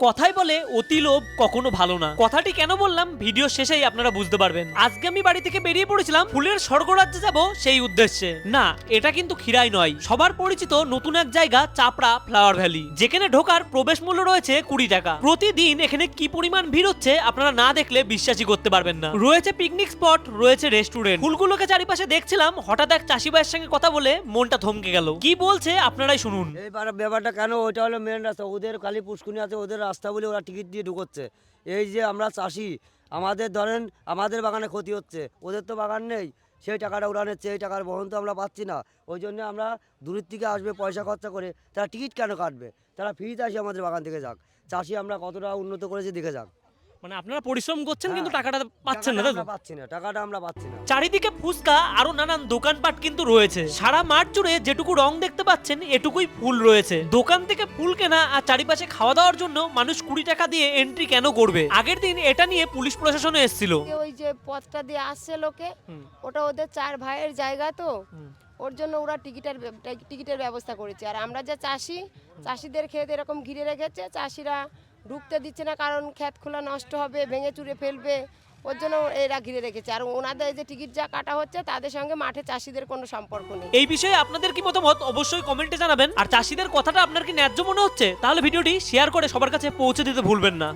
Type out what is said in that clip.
কথাই বলে অতি লোভ কখনো ভালো না। কথাটি কেন বললাম, ভিডিও শেষেই আপনারা বুঝতে পারবেন। আজকে আমি বাড়ি থেকে বেরিয়ে পড়েছিলাম, ফুলের স্বর্গরাজ্যে যাব সেই উদ্দেশ্যে। না, এটা কিন্তু খিরাই নয়। সবার পরিচিত নতুন এক জায়গা, চাপড়া ফ্লাওয়ার ভ্যালি। যেখানে ঢোকার প্রবেশ মূল্য রয়েছে কুড়ি টাকা। প্রতিদিন এখানে কি পরিমাণ ভিড় হচ্ছে, আপনারা না দেখলে বিশ্বাসই করতে পারবেন না। রয়েছে পিকনিক স্পট রয়েছে রেস্টুরেন্ট ফুলগুলোকে চারিপাশে দেখছিলাম, হঠাৎ এক চাষি ভাইয়ের সঙ্গে কথা বলে মনটা থমকে গেল। কি বলছে, আপনারাই শুনুন। এই বার- ব্যাপারটা কেন ওটা হলো মেন রাস্তা। ওদের কালী পুষ্কুনি আছে, ওদের রাস্তা বলে ওরা টিকিট দিয়ে ঢুকোচ্ছে। এই যে আমরা চাষি, আমাদের ধরেন আমাদের বাগানে ক্ষতি হচ্ছে, ওদের তো বাগান নেই, সেই টাকাটা ওরা নিচ্ছে, এই টাকার বহন তো আমরা পাচ্ছি না। ওই জন্য আমরা দূরের থেকে আসবে, পয়সা খরচা করে, তারা টিকিট কেন কাটবে? তারা ফ্রিতে আসে আমাদের বাগান থেকে যাক। চাষি আমরা কতটা উন্নত করেছি, দেখে যাক। মানে আপনারা পরিশ্রম করছেন কিন্তু হ্যাঁ। টাকাটা পাচ্ছেন না আমরা পাচ্ছি না টাকাটা আমরা পাচ্ছি না। চারিদিকে ফুচকা আরও নানান দোকানপাট কিন্তু রয়েছে। সারা মাঠ জুড়ে যেটুকু রং দেখতে পাচ্ছেন এটুকুই ফুল রয়েছে। দোকান থেকে ফুল কেনা আর চারিপাশে খাওয়া দাওয়ার জন্য মানুষ কুড়ি টাকা দিয়ে এন্ট্রি কেন করবে? আগের দিন এটা নিয়ে পুলিশ প্রশাসনও এসেছিল। ওই যে পথটা দিয়ে আসছে লোকে ওটা ওদের চার ভাইয়ের জায়গা তো। ওর জন্য ওরা টিকিটের টিকিটের ব্যবস্থা করেছে। আর আমরা যে চাষি চাষিদের ক্ষেত এরকম ঘিরে রেখেছে চাষিরা ঢুকতে দিচ্ছে না, কারণ ক্ষেত খোলা নষ্ট হবে, ভেঙে চুরে ফেলবে। ওর জন্য এরা ঘিরে রেখেছে। আর ওনাদের যে টিকিট যা কাটা হচ্ছে, তাদের সঙ্গে মাঠে চাষিদের কোনো সম্পর্ক নেই। এই বিষয়ে আপনাদের কি মতামত? অবশ্যই কমেন্টে জানাবেন। আর চাষিদের কথাটা আপনার কি ন্যায্য মনে হচ্ছে? তাহলে ভিডিওটি শেয়ার করে সবার কাছে পৌঁছে দিতে ভুলবেন না।